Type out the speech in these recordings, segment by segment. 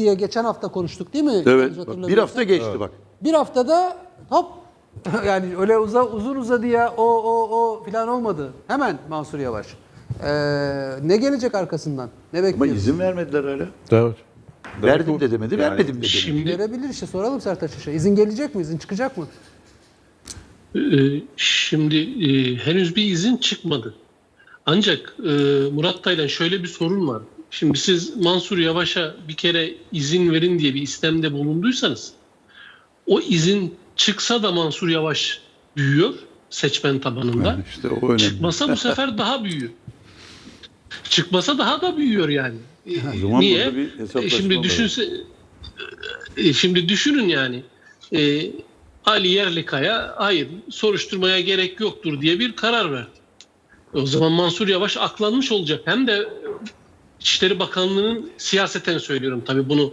diye geçen hafta konuştuk değil mi? Evet. Bak, bir hafta geçti bak. Bir haftada hop yani öyle uza, uzun uzadı ya o o o falan olmadı. Hemen Mansur Yavaş. Ee, ne gelecek arkasından? Ne Ama bekliyoruz? izin vermediler hala. Evet. Verdim de demedi, vermedim de demedi. Şimdi Verebilir işte soralım Sertaç Yaşar'a. İzin gelecek mi? İzin çıkacak mı? e, şimdi e, henüz bir izin çıkmadı. Ancak e, Murat Taylan şöyle bir sorun var. Şimdi siz Mansur Yavaş'a bir kere izin verin diye bir istemde bulunduysanız o izin çıksa da Mansur Yavaş büyüyor seçmen tabanında. İşte o önemli. Çıkmasa bu sefer daha büyüyor. Çıkmasa daha da büyüyor yani. O zaman Niye? bir E, Şimdi düşünse e, şimdi düşünün yani. E, Ali Yerlikaya hayır soruşturmaya gerek yoktur diye bir karar verdi. O zaman Mansur Yavaş aklanmış olacak. Hem de İçişleri Bakanlığı'nın siyaseten söylüyorum tabii bunu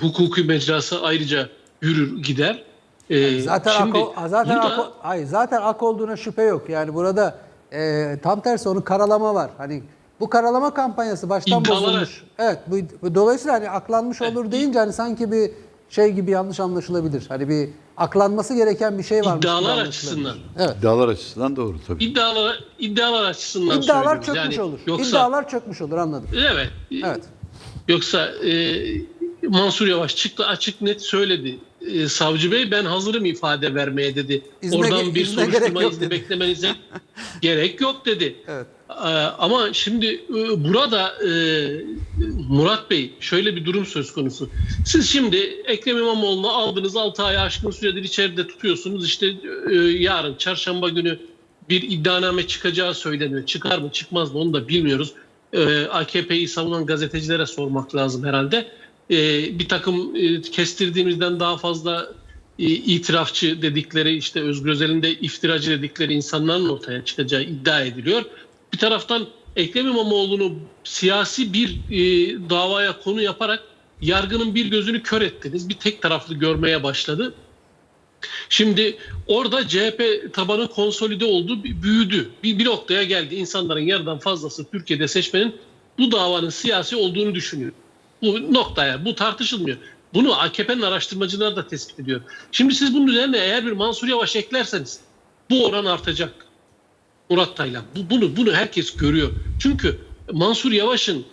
hukuki mecrası ayrıca yürür gider. E, Zaten şimdi ak, zaten burada- ak, hayır, zaten ak olduğuna şüphe yok. Yani burada e, tam tersi onun karalama var. Hani bu karalama kampanyası baştan İddialara- bozulmuş. Evet. Bu, bu dolayısıyla hani aklanmış olur deyince hani sanki bir şey gibi yanlış anlaşılabilir. Hani bir aklanması gereken bir şey varmış. gibi İddialar açısından. Evet. İddialar açısından doğru tabii. İddialar, iddialar açısından İddialar çökmüş Yani olur. Yoksa, İddialar çökmüş olur anladım. Evet. Evet. Yoksa e, Mansur Yavaş çıktı açık net söyledi. E, savcı bey ben hazırım ifade vermeye dedi. İzne- Oradan bir soruşturma izni beklemenize gerek yok dedi. Evet. E, ama şimdi e, burada e, Murat Bey şöyle bir durum söz konusu. Siz şimdi Ekrem İmamoğlu'nu aldınız 6 ay aşkın süredir içeride tutuyorsunuz. İşte e, yarın çarşamba günü bir iddianame çıkacağı söyleniyor. Çıkar mı çıkmaz mı onu da bilmiyoruz. AKP'yi savunan gazetecilere sormak lazım herhalde. Bir takım kestirdiğimizden daha fazla itirafçı dedikleri işte Özgür Özel'in de iftiracı dedikleri insanların ortaya çıkacağı iddia ediliyor. Bir taraftan Ekrem İmamoğlu'nu siyasi bir e, davaya konu yaparak yargının bir gözünü kör ettiniz. Bir tek taraflı görmeye başladı. Şimdi orada CHP tabanı konsolide oldu, büyüdü. Bir, bir noktaya geldi. İnsanların yarıdan fazlası Türkiye'de seçmenin bu davanın siyasi olduğunu düşünüyor. Bu noktaya, bu tartışılmıyor. Bunu AKP'nin araştırmacıları da tespit ediyor. Şimdi siz bunun üzerine eğer bir Mansur Yavaş eklerseniz bu oran artacak. Murat Taylan. Bu, bunu, bunu herkes görüyor. Çünkü Mansur Yavaş'ın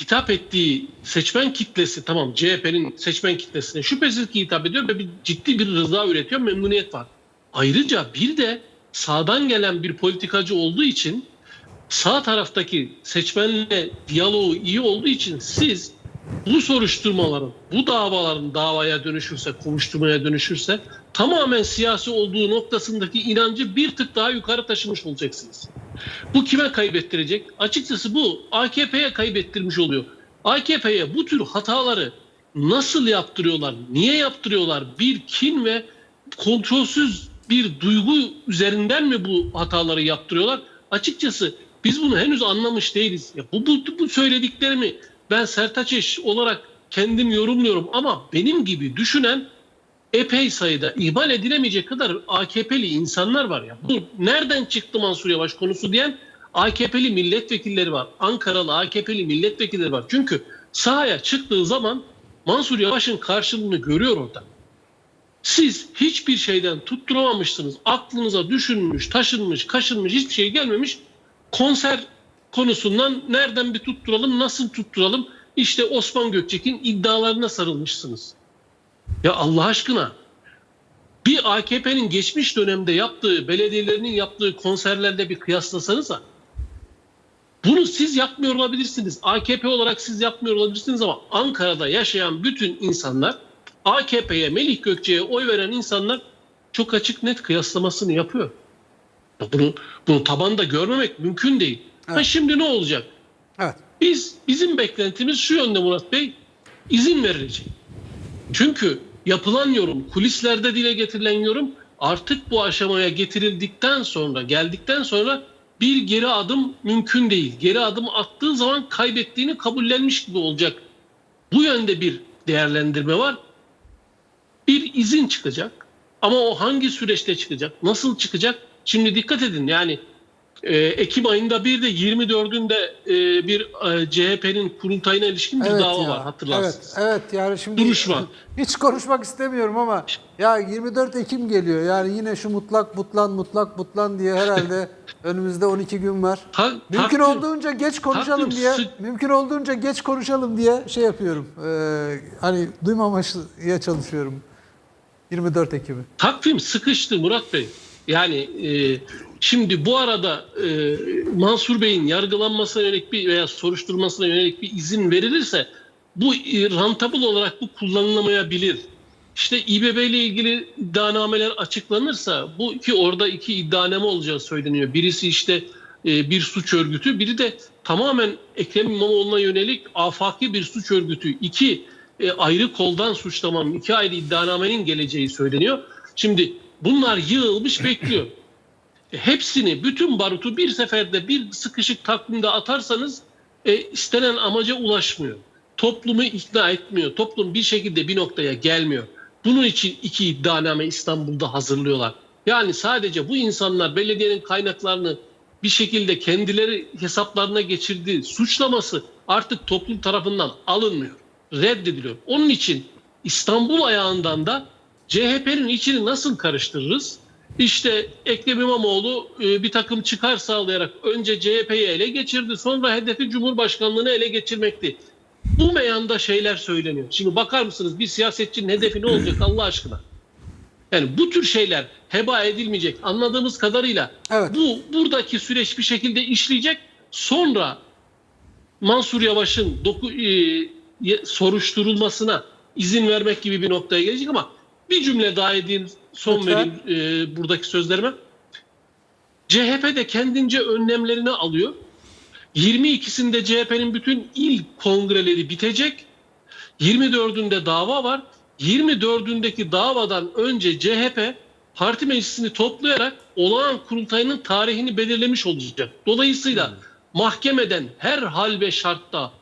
hitap ettiği seçmen kitlesi tamam CHP'nin seçmen kitlesine şüphesiz ki hitap ediyor ve bir ciddi bir rıza üretiyor, memnuniyet var. Ayrıca bir de sağdan gelen bir politikacı olduğu için sağ taraftaki seçmenle diyaloğu iyi olduğu için siz bu soruşturmaların, bu davaların davaya dönüşürse, kovuşturmaya dönüşürse tamamen siyasi olduğu noktasındaki inancı bir tık daha yukarı taşımış olacaksınız. Bu kime kaybettirecek? Açıkçası bu AKP'ye kaybettirmiş oluyor. AKP'ye bu tür hataları nasıl yaptırıyorlar, niye yaptırıyorlar? Bir kin ve kontrolsüz bir duygu üzerinden mi bu hataları yaptırıyorlar? Açıkçası biz bunu henüz anlamış değiliz. Ya bu, bu, bu söylediklerimi ben Sertaç Eş olarak kendim yorumluyorum ama benim gibi düşünen epey sayıda ihmal edilemeyecek kadar AKP'li insanlar var ya. Bu nereden çıktı Mansur Yavaş konusu diyen AKP'li milletvekilleri var. Ankaralı AKP'li milletvekilleri var. Çünkü sahaya çıktığı zaman Mansur Yavaş'ın karşılığını görüyor orada. Siz hiçbir şeyden tutturamamışsınız. Aklınıza düşünmüş, taşınmış, kaşınmış hiçbir şey gelmemiş. Konser konusundan nereden bir tutturalım, nasıl tutturalım? İşte Osman Gökçek'in iddialarına sarılmışsınız. Ya Allah aşkına bir AKP'nin geçmiş dönemde yaptığı, belediyelerinin yaptığı konserlerde bir kıyaslasanıza. Bunu siz yapmıyor olabilirsiniz. AKP olarak siz yapmıyor olabilirsiniz ama Ankara'da yaşayan bütün insanlar AKP'ye, Melih Gökçe'ye oy veren insanlar çok açık net kıyaslamasını yapıyor. Ya Bunu, bunu tabanda görmemek mümkün değil. Ha Evet. şimdi ne olacak? Evet. Biz bizim beklentimiz şu yönde Murat Bey. izin verilecek. Çünkü yapılan yorum, kulislerde dile getirilen yorum artık bu aşamaya getirildikten sonra, geldikten sonra bir geri adım mümkün değil. Geri adım attığı zaman kaybettiğini kabullenmiş gibi olacak. Bu yönde bir değerlendirme var. Bir izin çıkacak. Ama o hangi süreçte çıkacak? Nasıl çıkacak? Şimdi dikkat edin yani e, Ekim ayında bir de 24'ünde e, bir e, CHP'nin kurultayına ilişkin bir dava ya, var hatırlarsınız. Evet, evet yani şimdi Duruşma. hiç konuşmak istemiyorum ama ya 24 Ekim geliyor. Yani yine şu mutlak butlan mutlak butlan diye herhalde önümüzde 12 gün var. Ta- Mümkün takdim- olduğunca geç konuşalım takdim diye mümkün olduğunca geç konuşalım diye şey yapıyorum. Ee, hani duymamaya çalışıyorum. 24 Ekim'i. Takvim sıkıştı Murat Bey. Yani e, şimdi bu arada e, Mansur Bey'in yargılanmasına yönelik bir veya soruşturmasına yönelik bir izin verilirse bu e, rentable olarak bu kullanılamayabilir. İşte İBB ile ilgili iddianameler açıklanırsa bu ki orada iki iddianame olacağı söyleniyor. Birisi işte e, bir suç örgütü, biri de tamamen Ekrem İmamoğlu'na yönelik afaki bir suç örgütü. İki e, ayrı koldan suçlamam, iki ayrı iddianamenin geleceği söyleniyor. Şimdi bunlar yığılmış bekliyor. Hepsini, bütün barutu bir seferde bir sıkışık takvimde atarsanız e, istenen amaca ulaşmıyor. Toplumu ikna etmiyor. Toplum bir şekilde bir noktaya gelmiyor. Bunun için iki iddianame İstanbul'da hazırlıyorlar. Yani sadece bu insanlar belediyenin kaynaklarını bir şekilde kendileri hesaplarına geçirdiği suçlaması artık toplum tarafından alınmıyor. Reddediliyor. Onun için İstanbul ayağından da CHP'nin içini nasıl karıştırırız? İşte Ekrem İmamoğlu e, bir takım çıkar sağlayarak önce CHP'yi ele geçirdi. Sonra hedefi Cumhurbaşkanlığını ele geçirmekti. Bu meyanda şeyler söyleniyor. Şimdi bakar mısınız bir siyasetçinin hedefi ne olacak Allah aşkına? Yani bu tür şeyler heba edilmeyecek. Anladığımız kadarıyla Evet. bu buradaki süreç bir şekilde işleyecek. Sonra Mansur Yavaş'ın doku, e, soruşturulmasına izin vermek gibi bir noktaya gelecek ama bir cümle daha edeyim son Lütfen. vereyim e, buradaki sözlerime. CHP de kendince önlemlerini alıyor. 22'sinde CHP'nin bütün il kongreleri bitecek. 24'ünde dava var. 24'ündeki davadan önce CHP parti meclisini toplayarak olağan kurultayının tarihini belirlemiş olacak. Dolayısıyla mahkemeden her hal ve şartta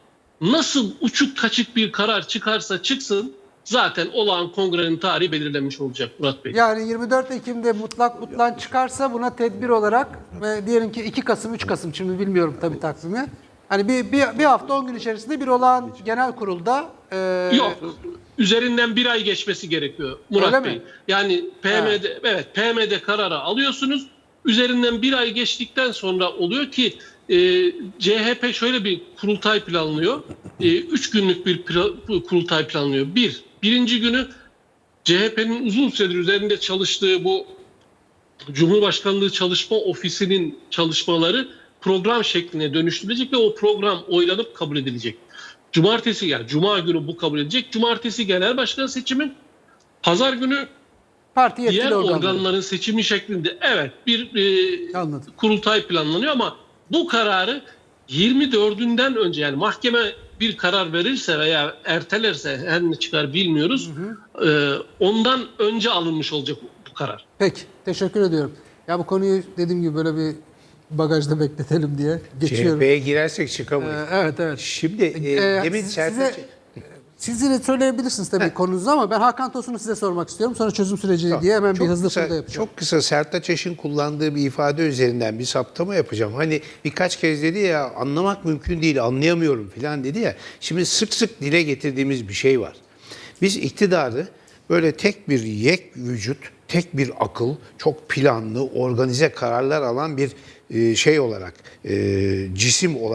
nasıl uçuk kaçık bir karar çıkarsa çıksın zaten olağan kongrenin tarihi belirlenmiş olacak Murat Bey. Yani 24 Ekim'de mutlak mutlan çıkarsa buna tedbir olarak ve diyelim ki 2 Kasım 3 Kasım şimdi bilmiyorum tabii takvimi. Hani bir, bir, bir hafta 10 gün içerisinde bir olağan genel kurulda e, Yok. Üzerinden bir ay geçmesi gerekiyor Murat Öyle Bey. mi? Yani PM'de evet PM'de kararı alıyorsunuz. Üzerinden bir ay geçtikten sonra oluyor ki e, CHP şöyle bir kurultay planlıyor. E, üç günlük bir kurultay planlıyor. Bir, birinci günü CHP'nin uzun süredir üzerinde çalıştığı bu Cumhurbaşkanlığı Çalışma Ofisi'nin çalışmaları program şekline dönüştürülecek ve o program oylanıp kabul edilecek. Cumartesi yani Cuma günü bu kabul edilecek. Cumartesi genel başkan seçimi. Pazar günü parti diğer organları. organların seçimi şeklinde evet bir e, Anladım. kurultay planlanıyor ama bu kararı 24'ünden önce yani mahkeme bir karar verirse veya ertelerse her ne çıkar bilmiyoruz. e, ondan önce alınmış olacak bu karar. Peki teşekkür ediyorum. Ya bu konuyu dediğim gibi böyle bir bagajda bekletelim diye geçiyorum. CHP'ye girersek Ee, çıkamayız. evet evet. Şimdi e, Ee, demin siz- Sertaç... siz yine söyleyebilirsiniz tabii konunuzu ama ben Hakan Tosun'u size sormak istiyorum. Sonra çözüm süreci Tamam. diye hemen Çok bir hızlı kısa, yapacağım. Çok kısa Sertaç Eş'in kullandığı bir ifade üzerinden bir saptama yapacağım. Hani birkaç kez dedi ya anlamak mümkün değil, anlayamıyorum falan dedi ya. Şimdi sık sık dile getirdiğimiz bir şey var. Biz iktidarı böyle tek bir yek vücut, tek bir akıl, çok planlı, organize kararlar alan bir e, şey olarak, e, cisim olarak